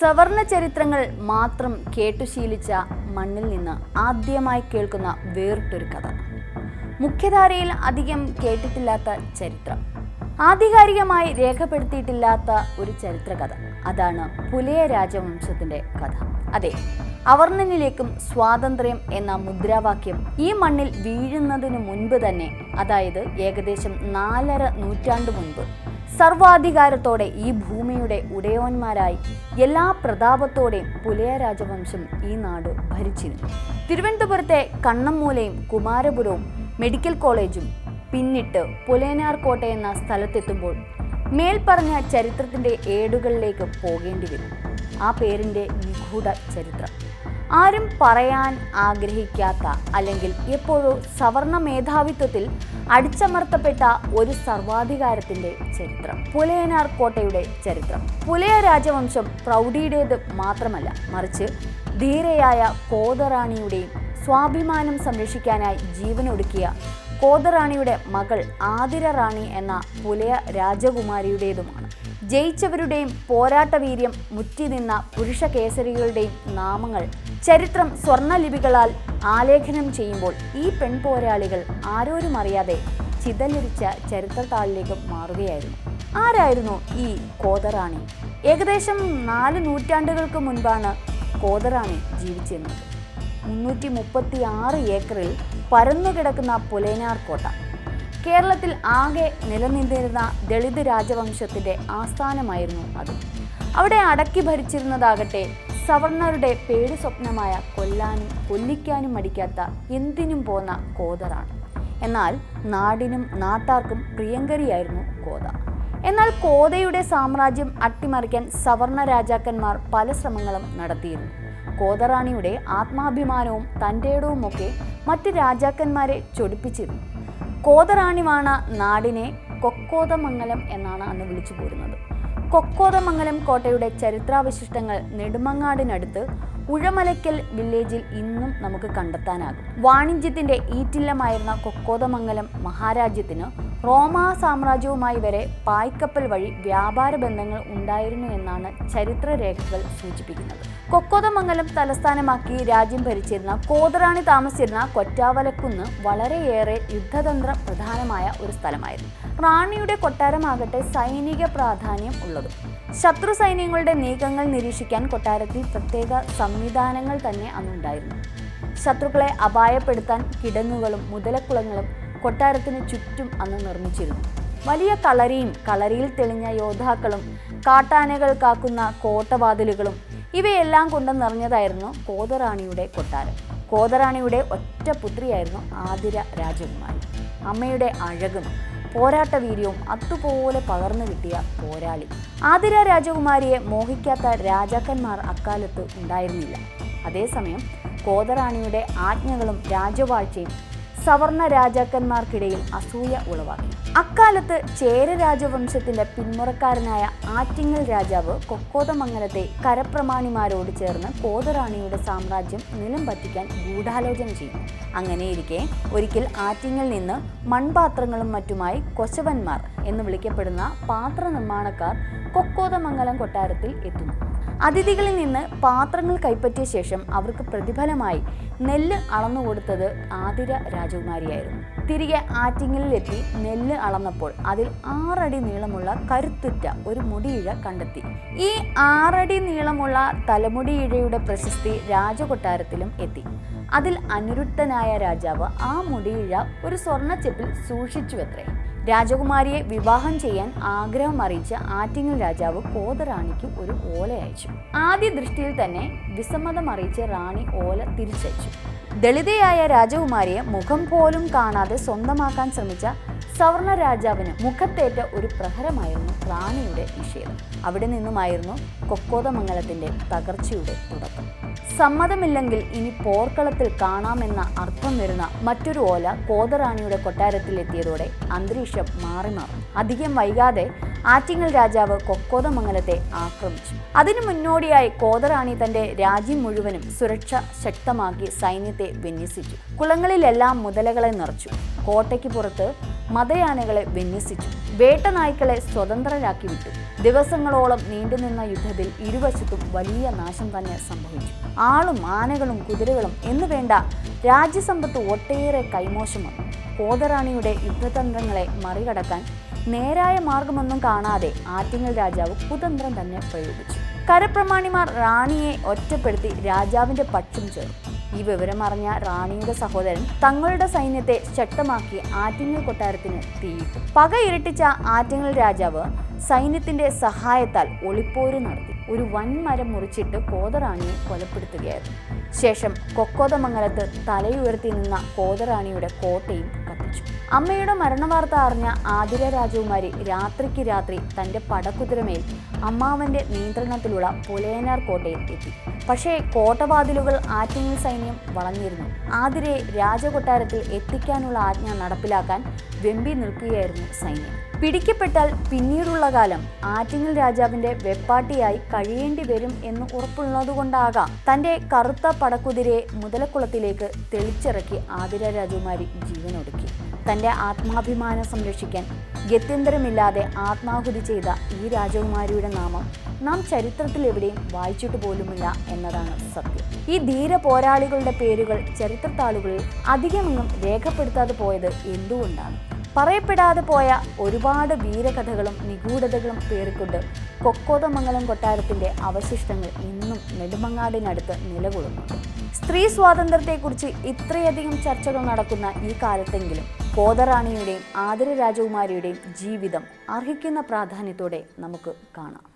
സവർണ ചരിത്രങ്ങൾ മാത്രം കേട്ടുശീലിച്ച മണ്ണിൽ നിന്ന് ആദ്യമായി കേൾക്കുന്ന വേറിട്ടൊരു കഥ. മുഖ്യധാരയിൽ അധികം കേട്ടിട്ടില്ലാത്ത ചരിത്രം. ആധികാരികമായി രേഖപ്പെടുത്തിയിട്ടില്ലാത്ത ഒരു ചരിത്രകഥ. അതാണ് പുലയ രാജവംശത്തിന്റെ കഥ. അതെ അവർണനിലേക്കും സ്വാതന്ത്ര്യം എന്ന മുദ്രാവാക്യം ഈ മണ്ണിൽ വീഴുന്നതിന് മുൻപ് തന്നെ അതായത് ഏകദേശം നാലര നൂറ്റാണ്ട് മുൻപ് സർവാധികാരത്തോടെ ഈ ഭൂമിയുടെ ഉടയോന്മാരായി എല്ലാ പ്രതാപത്തോടെയും പുലയ രാജവംശം ഈ നാട് ഭരിച്ചിരുന്നു. തിരുവനന്തപുരത്തെ കണ്ണമ്മൂലയും കുമാരപുരവും മെഡിക്കൽ കോളേജും പിന്നിട്ട് പുലയനാർ കോട്ട എന്ന സ്ഥലത്തെത്തുമ്പോൾ മേൽപ്പറഞ്ഞ ചരിത്രത്തിന്റെ ഏടുകളിലേക്ക് പോകേണ്ടി വരും. ആ പേരിന്റെ നിഗൂഢ ചരിത്രം ആരും പറയാൻ ആഗ്രഹിക്കാത്ത അല്ലെങ്കിൽ എപ്പോഴും സവർണ മേധാവിത്വത്തിൽ അടിച്ചമർത്തപ്പെട്ട ഒരു സർവാധികാരത്തിന്റെ ചരിത്രം. പുലയനാർ കോട്ടയുടെ ചരിത്രം. പുലയ രാജവംശം പ്രൗഢിയുടേത് മാത്രമല്ല മറിച്ച് ധീരയായ കോതറാണിയുടെയും സ്വാഭിമാനം സംരക്ഷിക്കാനായി ജീവനൊടുക്കിയ കോതറാണിയുടെ മകൾ ആതിര റാണി എന്ന പുലയ രാജകുമാരിയുടേതുമാണ്. ജയിച്ചവരുടെയും പോരാട്ടവീര്യം മുറ്റിനിന്ന പുരുഷ കേസരികളുടെയും നാമങ്ങൾ ചരിത്രം സ്വർണലിപികളാൽ ആലേഖനം ചെയ്യുമ്പോൾ ഈ പെൺപോരാളികൾ ആരോരും അറിയാതെ ചിതലരിച്ച ചരിത്രത്താളിലേക്ക് മാറുകയായിരുന്നു. ആരായിരുന്നു ഈ കോതറാണി? ഏകദേശം നാല് നൂറ്റാണ്ടുകൾക്ക് മുൻപാണ് കോതറാണി ജീവിച്ചിരുന്നത്. മുന്നൂറ്റി മുപ്പത്തി ആറ് ഏക്കറിൽ പരന്നുകിടക്കുന്ന പുലയനാർ കോട്ട. കേരളത്തിൽ ആകെ നിലനിന്നിരുന്ന ദളിത് രാജവംശത്തിന്റെ ആസ്ഥാനമായിരുന്നു അത്. അവിടെ അടക്കി ഭരിച്ചിരുന്നതാകട്ടെ സവർണരുടെ പേടി സ്വപ്നമായ കൊല്ലാനും കൊല്ലിക്കാനും മടിക്കാത്ത എന്തിനും പോന്ന കോതറാണ്. എന്നാൽ നാടിനും നാട്ടാർക്കും പ്രിയങ്കരിയായിരുന്നു കോത. എന്നാൽ കോതയുടെ സാമ്രാജ്യം അട്ടിമറിക്കാൻ സവർണ രാജാക്കന്മാർ പല ശ്രമങ്ങളും നടത്തിയിരുന്നു. കോതറാണിയുടെ ആത്മാഭിമാനവും തന്റെടവുമൊക്കെ മറ്റ് രാജാക്കന്മാരെ ചൊടിപ്പിച്ചിരുന്നു. കോതറാണിവാണ നാടിനെ കൊക്കോതമംഗലം എന്നാണ് അന്ന് വിളിച്ചു പോരുന്നത്. കൊക്കോതമംഗലം കോട്ടയുടെ ചരിത്രാവശിഷ്ടങ്ങൾ നെടുമങ്ങാടിനടുത്ത് ഉഴമലയ്ക്കൽ വില്ലേജിൽ ഇന്നും നമുക്ക് കണ്ടെത്താനാകും. വാണിജ്യത്തിന്റെ ഈറ്റില്ലമായിരുന്ന കൊക്കോതമംഗലം മഹാരാജ്യത്തിന് റോമാ സാമ്രാജ്യവുമായി വരെ പായ്ക്കപ്പൽ വഴി വ്യാപാര ബന്ധങ്ങൾ ഉണ്ടായിരുന്നു എന്നാണ് ചരിത്രരേഖകൾ സൂചിപ്പിക്കുന്നത്. കൊക്കോതമംഗലം തലസ്ഥാനമാക്കി രാജ്യം ഭരിച്ചിരുന്ന കോതറാണി താമസിച്ചിരുന്ന കൊറ്റാവലക്കുന്ന് വളരെയേറെ യുദ്ധതന്ത്ര പ്രധാനമായ ഒരു സ്ഥലമായിരുന്നു. റാണിയുടെ കൊട്ടാരമാകട്ടെ സൈനിക പ്രാധാന്യം ഉള്ളതും. ശത്രു സൈന്യങ്ങളുടെ നീക്കങ്ങൾ നിരീക്ഷിക്കാൻ കൊട്ടാരത്തിൽ പ്രത്യേക സംവിധാനങ്ങൾ തന്നെ അന്നുണ്ടായിരുന്നു. ശത്രുക്കളെ അപായപ്പെടുത്താൻ കിടങ്ങുകളും മുതലക്കുളങ്ങളും കൊട്ടാരത്തിന് ചുറ്റും അന്ന് നിർമ്മിച്ചിരുന്നു. വലിയ കളരിയും കളരിയിൽ തെളിഞ്ഞ യോദ്ധാക്കളും കാട്ടാനകൾ കാക്കുന്ന കോട്ടവാതിലുകളും ഇവയെല്ലാം കൊണ്ട് നിറഞ്ഞതായിരുന്നു കോതറാണിയുടെ കൊട്ടാരം. കോതറാണിയുടെ ഒറ്റ പുത്രിയായിരുന്നു ആതിര രാജകുമാരി. അമ്മയുടെ അഴകും പോരാട്ട വീര്യവും അതുപോലെ പകർന്നു കിട്ടിയ പോരാളി. ആതിര രാജകുമാരിയെ മോഹിക്കാത്ത രാജാക്കന്മാർ അക്കാലത്ത് ഉണ്ടായിരുന്നില്ല. അതേസമയം കോതറാണിയുടെ ആജ്ഞകളും രാജവാഴ്ചയും സവർണ രാജാക്കന്മാർക്കിടയിൽ അസൂയ ഉളവാക്കി. അക്കാലത്ത് ചേര രാജവംശത്തിന്റെ പിന്മുറക്കാരനായ ആറ്റിങ്ങൽ രാജാവ് കൊക്കോതമംഗലത്തെ കരപ്രമാണിമാരോട് ചേർന്ന് കോതറാണിയുടെ സാമ്രാജ്യം നിലം പറ്റിക്കാൻ ഗൂഢാലോചന ചെയ്തു അങ്ങനെയിരിക്കെ ഒരിക്കൽ ആറ്റിങ്ങൽ നിന്ന് മൺപാത്രങ്ങളും മറ്റുമായി കൊശവന്മാർ എന്ന് വിളിക്കപ്പെടുന്ന പാത്ര നിർമ്മാണക്കാർ കൊക്കോതമംഗലം കൊട്ടാരത്തിൽ എത്തുന്നു. അതിഥികളിൽ നിന്ന് പാത്രങ്ങൾ കൈപ്പറ്റിയ ശേഷം അവർക്ക് പ്രതിഫലമായി നെല്ല് അളന്നു കൊടുത്തത് ആതിര രാജകുമാരിയായിരുന്നു. തിരികെ ആറ്റിങ്ങലിലെത്തി നെല്ല് അളന്നപ്പോൾ അതിൽ ആറടി നീളമുള്ള കരുത്തുറ്റ ഒരു മുടിയിഴ കണ്ടെത്തി. ഈ ആറടി നീളമുള്ള തലമുടിയിഴയുടെ പ്രശസ്തി രാജകൊട്ടാരത്തിലും എത്തി. അതിൽ അനുരുദ്ധനായ രാജാവ് ആ മുടിയിഴ ഒരു സ്വർണച്ചെപ്പിൽ സൂക്ഷിച്ചുവത്രേ. രാജകുമാരിയെ വിവാഹം ചെയ്യാൻ ആഗ്രഹം അറിയിച്ച ആറ്റിങ്ങൽ രാജാവ് കോതറാണിക്ക് ഒരു ഓല അയച്ചു. ആദ്യ ദൃഷ്ടിയിൽ തന്നെ വിസമ്മതം അറിയിച്ച് റാണി ഓല തിരിച്ചയച്ചു. ദളിതയായ രാജകുമാരിയെ മുഖം പോലും കാണാതെ സ്വന്തമാക്കാൻ ശ്രമിച്ച സവർണ രാജാവിന് മുഖത്തേറ്റ ഒരു പ്രഹരമായിരുന്നു റാണിയുടെ നിഷേധം. അവിടെ നിന്നുമായിരുന്നു കൊക്കോതമംഗലത്തിന്റെ തകർച്ചയുടെ തുടക്കം. സമ്മതമില്ലെങ്കിൽ ഇനി പോർക്കളത്തിൽ കാണാമെന്ന അർത്ഥം വരുന്ന മറ്റൊരു ഓല കോതറാണിയുടെ കൊട്ടാരത്തിൽ എത്തിയതോടെ അന്തരീക്ഷം മാറി മാറും. അധികം വൈകാതെ ആറ്റിങ്ങൽ രാജാവ് കൊക്കോതമംഗലത്തെ ആക്രമിച്ചു. അതിനു മുന്നോടിയായി കോതറാണി തന്റെ രാജ്യം മുഴുവനും സുരക്ഷ ശക്തമാക്കി സൈന്യത്തെ വിന്യസിച്ചു. കുളങ്ങളിലെല്ലാം മുതലകളെ നിറച്ചു. കോട്ടയ്ക്ക് പുറത്ത് മതയാനകളെ വിന്യസിച്ചു. വേട്ടനായ്ക്കളെ സ്വതന്ത്രരാക്കി വിട്ടു ദിവസങ്ങളോളം നീണ്ടുനിന്ന യുദ്ധത്തിൽ ഇരുവശത്തും വലിയ നാശം തന്നെ സംഭവിച്ചു. ആളും ആനകളും കുതിരകളും എന്നു വേണ്ട രാജ്യസമ്പത്ത് ഒട്ടേറെ കൈമോശം വന്നു. കോതറാണിയുടെ യുദ്ധതന്ത്രങ്ങളെ മറികടക്കാൻ നേരായ മാർഗമൊന്നും കാണാതെ ആറ്റിങ്ങൽ രാജാവ് കുതന്ത്രം തന്നെ പ്രയോഗിച്ചു. കരപ്രമാണിമാർ റാണിയെ ഒറ്റപ്പെടുത്തി രാജാവിന്റെ പക്ഷം ചേർന്നു ഈ വിവരമറിഞ്ഞ റാണിയുടെ സഹോദരൻ തങ്ങളുടെ സൈന്യത്തെ ശക്തമാക്കി ആറ്റിങ്ങൽ കൊട്ടാരത്തിന് തീയിട്ടു. പക ഇരട്ടിച്ച ആറ്റിങ്ങൽ രാജാവ് സൈന്യത്തിന്റെ സഹായത്താൽ ഒളിപ്പോര് നടത്തി. ഒരു വൻമരം മുറിച്ചിട്ട് കോതറാണിയെ കൊലപ്പെടുത്തുകയായിരുന്നു. ശേഷം കൊക്കോതമംഗലത്ത് തലയുയർത്തി നിന്ന കോതറാണിയുടെ കോട്ടയും കത്തിച്ചു. അമ്മയുടെ മരണവാർത്ത അറിഞ്ഞ ആതിര രാജകുമാരി രാത്രിക്ക് രാത്രി തന്റെ പടക്കുതിരമേൽ അമ്മാവന്റെ നിയന്ത്രണത്തിലുള്ള പുലയനാർ കോട്ടയിൽ എത്തി. പക്ഷേ കോട്ടവാതിലുകൾ ആറ്റിങ്ങൽ സൈന്യം വളഞ്ഞിരുന്നു. ആതിരെ രാജകൊട്ടാരത്തിൽ എത്തിക്കാനുള്ള ആജ്ഞ നടപ്പിലാക്കാൻ വെമ്പി നിൽക്കുകയായിരുന്നു സൈന്യം. പിടിക്കപ്പെട്ടാൽ പിന്നീടുള്ള കാലം ആറ്റിങ്ങൽ രാജാവിന്റെ വെപ്പാട്ടിയായി കഴിയേണ്ടി വരും എന്ന് ഉറപ്പുള്ളതുകൊണ്ടാകാം. തന്റെ കറുത്ത പടക്കുതിരയെ മുതലക്കുളത്തിലേക്ക് തെളിച്ചിറക്കി ആതിര രാജകുമാരി ജീവനൊടുക്കി. തന്റെ ആത്മാഭിമാനം സംരക്ഷിക്കാൻ ഗത്യന്തരമില്ലാതെ ആത്മാഹുതി ചെയ്ത ഈ രാജകുമാരിയുടെ നാമം നാം ചരിത്രത്തിൽ എവിടെയും വായിച്ചിട്ട് പോലുമില്ല എന്നതാണ് സത്യം. ഈ ധീര പോരാളികളുടെ പേരുകൾ ചരിത്രത്താളുകളിൽ അധികമൊന്നും രേഖപ്പെടുത്താതെ പോയത് എന്തുകൊണ്ടാണ്? പറയപ്പെടാതെ പോയ ഒരുപാട് വീരകഥകളും നിഗൂഢതകളും പേറിക്കൊണ്ട് കൊക്കോതമംഗലം കൊട്ടാരത്തിന്റെ അവശിഷ്ടങ്ങൾ ഇന്നും നെടുമങ്ങാടിനടുത്ത് നിലകൊള്ളുന്നുണ്ട് സ്ത്രീ സ്വാതന്ത്ര്യത്തെക്കുറിച്ച് ഇത്രയധികം ചർച്ചകൾ നടക്കുന്ന ഈ കാലത്തെങ്കിലും കോതറാണിയുടെയും ആതിര രാജകുമാരിയുടെയും ജീവിതം അർഹിക്കുന്ന പ്രാധാന്യത്തോടെ നമുക്ക് കാണാം.